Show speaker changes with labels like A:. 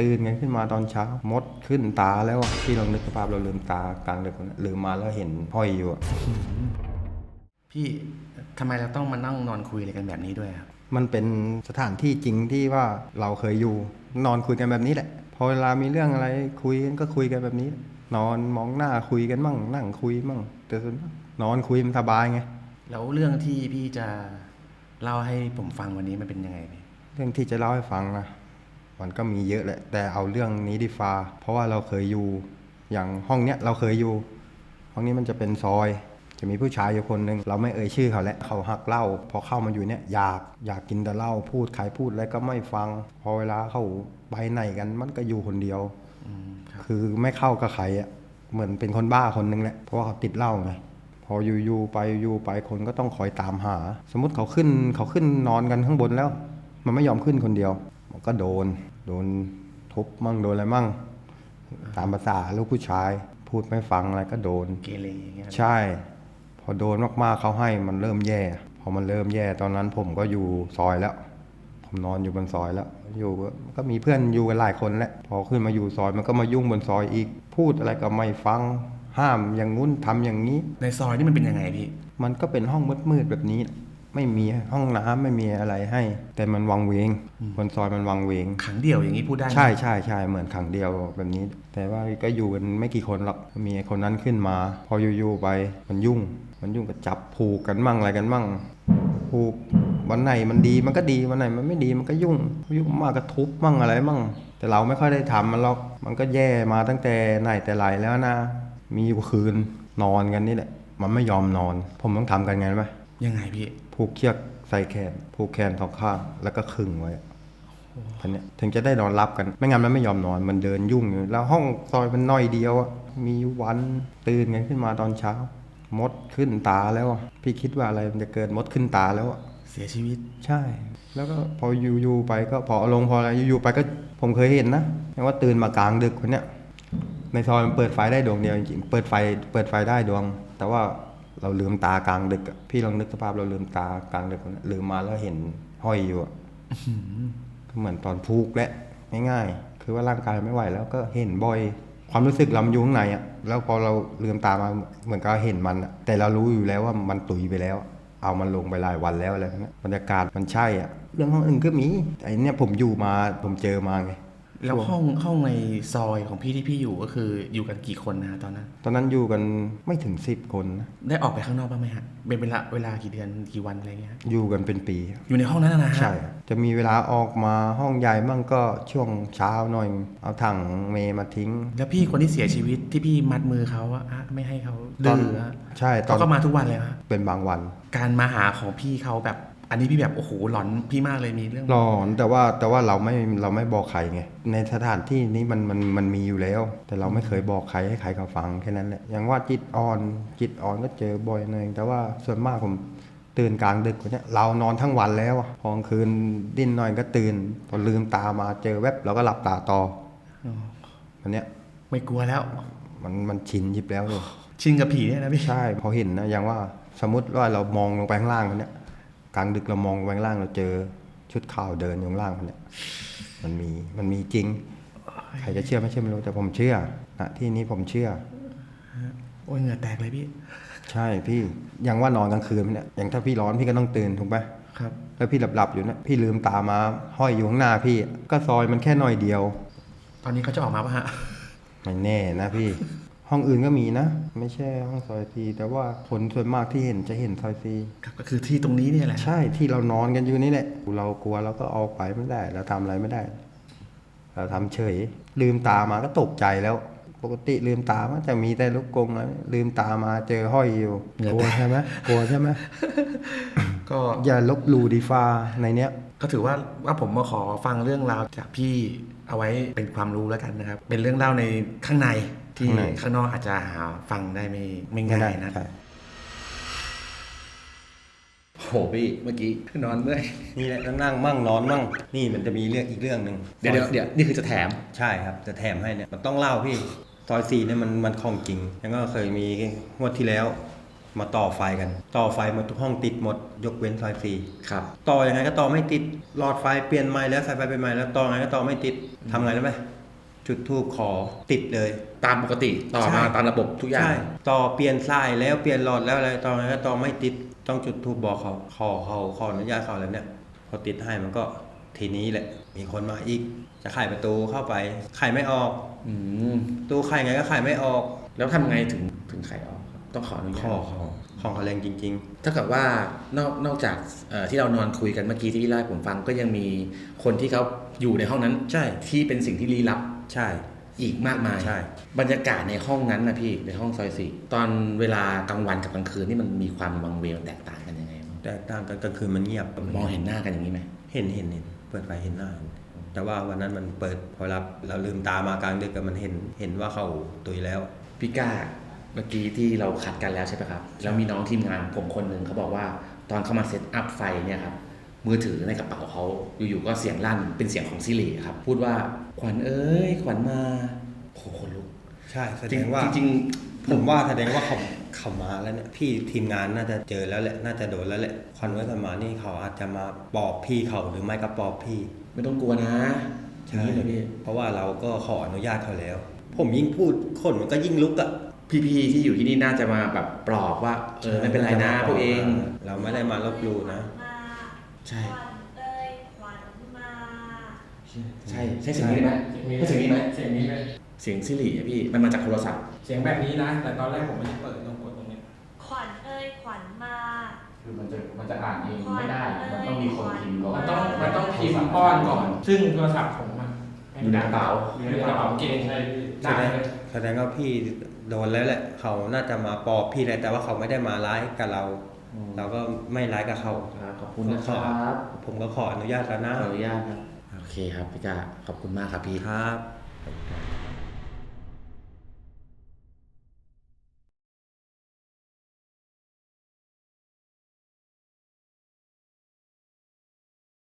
A: ตื่นกันขึ้นมาตอนเช้ามดขึ้นตาแล้วอะพี่ลองนึกสภาพเราลืมตากลางดึกลืมมาแล้วเห็นห้อยอยู่อะ
B: พี่ทำไมเราต้องมานั่งนอนคุยอะไรกันแบบนี้ด้วยครับ
A: มันเป็นสถานที่จริงที่ว่าเราเคยอยู่ นอนคุยกันแบบนี้แหละ พอเวลามีเรื่องอะไรคุยกันก็คุยกันแบบนี้ นอนมองหน้าคุยกันมั่ง นั่งคุยมั่ง แต่ส่วนมากนอนคุยมันสบายไง
B: แล้วเรื่องที่พี่จะเล่าให้ผมฟังวันนี้มันเป็นยังไงพี่
A: เรื่องที่จะเล่าให้ฟังนะ มันก็มีเยอะแหละ แต่เอาเรื่องนี้ดีฟ้าเพราะว่าเราเคยอยู่ อย่างห้องเนี้ยเราเคยอยู่ ห้องนี้มันจะเป็นซอย จะมีผู้ชายอยู่คนหนึ่งเราไม่เอ่ยชื่อเขาแล้วเขาหักเหล้าพอเข้ามาอยู่เนี่ยอยากอยากกินแต่เหล้าพูดใครพูดอะไรก็ไม่ฟัง พอเวลาเขาไปไหนกัน มันก็อยู่คนเดียว
B: อืมครับ
A: คือไม่เข้ากับใครอะเหมือนเป็นคนบ้าคนหนึงแหละเพราะว่าเขาติดเหล้าไงพออยู่ๆไปอยู่ไปคนก็ต้องคอยตามหา สมมติเขาขึ้นเขาขึ้นนอนกันข้างบนแล้ว มันไม่ยอมขึ้นคนเดียว มันก็โดน โดนทุบมั่งโดนอะไรมั่ง ตามภาษาลูกผู้ชาย พูดไม่ฟังอะไรก็โดน
B: เกเรอย่างเงี้ย
A: ใช่ พอโดนมากๆเขาให้มันเริ่มแย่ พอมันเริ่มแย่ตอนนั้นผมก็อยู่ซอยแล้ว ผมนอนอยู่บนซอยแล้ว อยู่ก็ก็มีเพื่อนอยู่กันหลายคนแหละ พอขึ้นมาอยู่ซอยมันก็มายุ่งบนซอยอีก พูดอะไรก็ไม่ฟัง ห้ามอย่างงุ้นทำอย่างนี้
B: ในซอยนี่มันเป็นยังไงพี่
A: มันก็เป็นห้องมืดๆแบบนี้ ไม่มีห้องน้ำไม่มีอะไรให้ แต่มันวังเวงบนซอยมันวังเวง
B: ขังเดี่ยวอย่างนี้พูดได้ไหม
A: ใช่ใช่ใช่เหมือนขังเดียวแบบนี้ แต่ว่าก็อยู่กันไม่กี่คนหรอกมีไอ้คนนั้นขึ้นมา พออยู่ๆไปมันยุ่ง มันยุ่งกับจับผูกกันมั่งอะไรกันมั่งผูกวันไหนมันดีมันก็ดีวันไหนมันไม่ดีมันก็ยุ่งยุ่งมากก็ทุบมั่งอะไรมั่ง แต่เราไม่ค่อยได้ทำมันหรอกมันก็แย่มาตั้งแต่ไหนแต่ไรแล้วนะ มีอยู่คืนนอนกันนี่แหละมันไม่ยอมนอน ผมต้องทำกันไงรู้ไหม
B: ยังไงพี่
A: ผูกเชือกใส่แขน ผูกแขนสองข้าง แล้วก็ขึงไว้ทันเนี้ยถึงจะได้นอนรับกัน ไม่งั้นมันไม่ยอมนอน มันเดินยุ่งอยู่ แล้วห้องซอยมันน้อยเดียวอะมีอยู่วันตื่นกันขึ้นมาตอนเช้า มดขึ้นตาแล้วอะพี่คิดว่าอะไรมันจะเกิดมดขึ้นตาแล้วอะ
B: เสียชีวิต
A: ใช่ แล้วก็พออยู่ๆไปก็พอลงพออะไรอยู่ๆไปก็ผมเคยเห็นนะว่าตื่นมากลางดึกคนเนี้ยในซอยมันเปิดไฟได้ดวงเดียวจริงๆ เปิดไฟเปิดไฟได้ดวง แต่ว่า เราลืมตากลางดึกอะพี่ลองนึกสภาพเราลืมตากลางดึกคนเนี้ยลืมมาแล้วเห็นห้อยอยู่อะก็เหมือนตอนพูกแหละง่ายๆคือว่าร่างกายไม่ไหวแล้วก็เห็นบ่อย ความรู้สึกเรามันอยู่ข้างในอะแล้วพอเราลืมตามาเหมือนกับเห็นมันอะแต่เรารู้อยู่แล้วว่ามันตุยไปแล้ว เอามันลงไปหลายวันแล้วอะไรพวกเนี้ยบรรยากาศมันใช่อะเรื่องห้องอื่นก็มีไอ้เนี่ยผมอยู่มาผมเจอมาไง
B: แล้วห้องห้องในซอยของพี่ที่พี่อยู่ก็คืออยู่กันกี่คนนะฮะตอนนั้น
A: ตอนนั้นอยู่กันไม่ถึงสิบคนนะ
B: ได้ออกไปข้างนอกบ้างไหมฮะเป็นเวลาเวลากี่เดือนกี่วันอะไรเงี้ยฮะ
A: อยู่กันเป็นปี
B: อยู่ในห้องนั้นนะฮะ
A: ใช่จะมีเวลาออกมาห้องใหญ่มั่งก็ช่วงเช้าหน่อย เอาถังเมมาทิ้ง
B: แล้วพี่คนที่เสียชีวิตที่พี่มัดมือเขาอะอะไม่ให้เขา
A: ตอน
B: ดื้ออะ
A: ใช่ตอ
B: เขา
A: น
B: ก็มาทุกวันเลยฮะ
A: เป็นบางวัน
B: การมาหาของพี่เขาแบบ อันนี้พี่แบบโอ้โหหลอนพี่มากเลยมีเรื่อง
A: หลอนแต่ว่าแต่ว่าเราไม่เราไม่บอกใครไงในสถานที่นี้มันมันมันมีอยู่แล้ว แต่เราไม่เคยบอกใครให้ใครเขาฟังแค่นั้นแหละอย่างว่าจิตอ่อนจิตอ่อนก็เจอบ่อยหน่อยแต่ว่าส่วนมากผมตื่นกลางดึกกว่าเนี้ยเรานอนทั้งวันแล้วอะพอกลางคืนดิ้นหน่อยก็ตื่นพอลืมตามาเจอแวบเราก็หลับตาต่อ
B: อ๋อ
A: อันเนี้ย
B: ไม่กลัวแล้ว
A: มันมันชินยิบแล้วเลย
B: ชินกับผีเนี่ยนะพี่
A: ใช่พอเห็นนะอย่างว่าสมมติว่าเรามองลงไปข้างล่างคนเนี้ย กลางดึกเรามองลงไปข้างล่างเราเจอชุดขาวเดินอยู่ข้างล่างคนเนี้ยมันมีมันมีจริง ใครจะเชื่อไม่เชื่อไม่รู้แต่ผมเชื่อนะที่นี้ผมเชื่อ
B: โอ้ยเหงื่อแตกเลยพี่
A: ใช่พี่อย่างว่านอนกลางคืนเนี่ยอย่างถ้าพี่ร้อนพี่ก็ต้องตื่นถูกไหม
B: ครับ
A: แล้วพี่หลับๆอยู่เนี่ยพี่ลืมตามาห้อยอยู่ข้างหน้าพี่ ก็ซอยมันแค่หน่อยเดียว
B: ตอนนี้เขาจะออกมาปะฮะ
A: ไม่แน่นะพี่ ห้องอื่นก็มีนะ ไม่ใช่ห้องซอยซีแต่ว่าคนส่วนมากที่เห็นจะเห็นซอยซี
B: ครับก็คือที่ตรงนี้เนี่ยแหละ
A: ใช่ที่เรานอนกันอยู่นี่แหละเรากลัวเราก็ออกไปไม่ได้ เราทำอะไรไม่ได้ เราทำเฉย ลืมตามาก็ตกใจแล้ว ปกติลืมตามันจะมีแต่ลูกกรงแล้วลืมตามาเจอห้อยอยู่กลัวใช่ไหมกลัวใช่ไหม
B: ก็
A: อย่าลบหลู่ดีฟ้าในเนี้ย
B: ก็ถือว่าว่าผมมาขอฟังเรื่องราวจากพี่เอาไว้เป็นความรู้แล้วกันนะครับ เป็นเรื่องเล่าในข้างใน ที่
A: ข้างใน
B: ข้างนอกอาจจะหาฟังได้ไม่ไม่
A: ไม่
B: ง่า
A: ได้
B: ยนะ
A: ใช่
B: โหพี่เมื่อกี้นอนเมื่อย
A: นี่แหละนั่งมั่งนอนมั่งนี่มันจะมีเรื่องอีกเรื่องหนึ่ง
B: เดี๋ยวเดี๋ยวเดี๋ยวนี่คือจะแถม
A: ใช่ครับ จะแถมให้เนี่ยมันต้องเล่าพี่ซอยซีเนี่ยมันมันของจริง แล้วก็เคยมีงวดที่แล้ว มาต่อไฟกัน ต่อไฟหมดทุกห้องติดหมด ยกเว้นซอยสี่
B: ครับ
A: ต่อยังไงก็ต่อไม่ติดหลอดไฟเปลี่ยนใหม่แล้วสายไฟเป็นใหม่แล้วต่อยังไงก็ต่อไม่ติดทำไงรู้ไหม จุดทูบขอติดเลย
B: ตามปกติต่อ
A: ใช่
B: มาตามระบบทุกอย่าง
A: ใช่ต่อเปลี่ยนสายแล้วเปลี่ยนหลอดแล้วอะไรต่อไงก็ต่อไม่ติดต้องจุดทูบบอกเขาขอเขาขออนุญาตเขาแล้วเนี่ยพอติดให้มันก็ทีนี้แหละ มีคนมาอีก จะไขประตูเข้าไปไขไม่ออก
B: อืม
A: ตู้ไขไงก็ไขไม่ออก
B: แล้วทำไงถึงถึงไขออกครับต้องขออนุ
A: ข
B: ญา
A: อ
B: ต
A: เขาของเขาแรงจริง
B: ถ้ากับว่านอกนอกจากเอ่อที่เรานอนคุยกันเมื่อกี้ที่พี่เล่าให้ผมฟังก็ยังมีคนที่เขาอยู่ในห้องนั้น
A: ใช่
B: ที่เป็นสิ่งที่ลี้ลับ
A: ๆ ใช่
B: อีกมากมาย
A: ใช่
B: บรรยากาศในห้องนั้นนะพี่ในห้องซอยสี่ตอนเวลากลางวันกับกลางคืนนี่มันมีความวังเวงแตกต่างกันยังไงบ้าง
A: แต่ต่างกันกลางคืนมันเงียบ
B: มองเห็นหน้ากันอย่างนี้ไหม
A: เห็นเห็นเห็นเปิดไฟเห็นหน้า แต่ว่าวันนั้นมันเปิดพอเราเราลืมตามากลางดึกอะมันเห็นเห็นว่าเขาตุยแล้ว
B: พี่ก้าเมื่อกี้ที่เราขัดกันแล้วใช่ไหมครับ แล้วมีน้องทีมงานผมคนหนึ่งเขาบอกว่า ตอนเขามาเซตอัพไฟเนี่ยครับ มือถือในกระเป๋าเขาอยู่ๆก็เสียงลั่นเป็นเสียงของซิริครับ พูดว่าขวัญเอ้ย ขวัญมาโหคนลุก
A: ใช่แส
B: จ
A: ด
B: ริง
A: งว่า
B: จริง
A: ผมว่าแสดงว่าเขาเขามาแล้วเนี่ยพี่ทีมงานน่าจะเจอแล้วแหละน่าจะโดนแล้วแหละคอนเวอร์สมานี่เขาอาจจะมาปอบพี่เขาหรือไม่ก็ปอบพี่
B: ๆไม่ต้องกลัวนะอย่างนี้เลยพี่
A: เพราะว่าเราก็ขออนุญาตเขาแล้ว ผมยิ่งพูดคนมันก็ยิ่งลุกอะ
B: พี่ๆที่อยู่ที่นี่น่าจะมาแบบปลอบว่าเออไม่เป็นไรนะพวกเอง
A: เราไม่ได้มาลบหลู่นะ
B: ใช่
C: ขวัญเอ้ยขวัญมา
B: ใช่ใช่เสียงนี้ไหมใช่เสียงนี้ไหม
D: เสียงนี้เลย
B: เสียงซิริอะพี่มันมาจากโทรศัพท์
D: เสียงแบบนี้นะ แต่ตอนแรกผมไม่ได้เปิดลองกดตรงนี้
C: ขวัญเอ้ยขวัญมา
E: คือมันจะมันจะอ่านเองไม่ได้ มันต้องมีคนพิมพ์ก่อน
D: มันต้องมันต้องพิมพ์ป้อนก่อน ซึ่งโทรศัพท์ผมอะ
B: อยู่ในกระเป๋า
D: อยู่ในกระเป๋าเกงเลย
A: แส
D: ได้
A: ดง
D: เลย
A: แสดงว่าพี่โดนแล้วแหละ เขาน่าจะมาปอบพี่แหละแต่ว่าเขาไม่ได้มาร้ายกับเรา
B: อืม
A: เราก็ไม่ร้ายกับเขา
B: ครับขอบคุณนะครับ
A: ผมก็ขออนุญาตแล้วนะ
B: ขออนุญาตครับโอเคครับพี่กาขอบคุณมากครับพี่
A: ครับ